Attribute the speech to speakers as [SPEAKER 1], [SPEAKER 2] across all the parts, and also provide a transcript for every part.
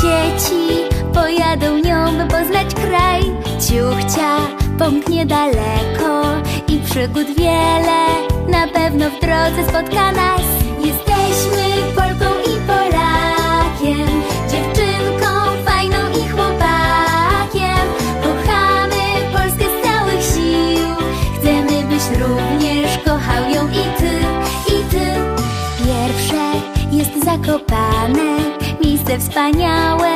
[SPEAKER 1] dzieci pojadą nią, by poznać kraj. Ciuchcia pomknie daleko i przygód wiele na pewno w drodze spotka nas. Jesteśmy Polką i Polakiem, dziewczynką fajną i chłopakiem. Kochamy Polskę z całych sił, chcemy byś również kochał ją i ty, i ty. Pierwsze jest Zakopane, miejsce wspaniałe,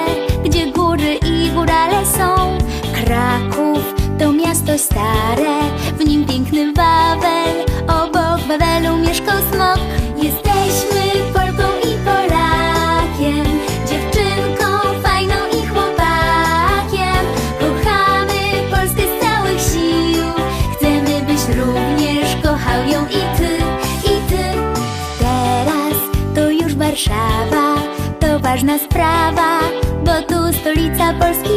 [SPEAKER 1] gdzie góry i górale są. Kraków to miasto stare, w nim piękny Wawel, obok Wawelu mieszkał smok. Jesteśmy Polką i Polakiem, dziewczynką fajną i chłopakiem. Kochamy Polskę z całych sił, chcemy byś również kochał ją i ty, i ty. Teraz to już Warszawa, ważna sprawa, bo tu stolica Polski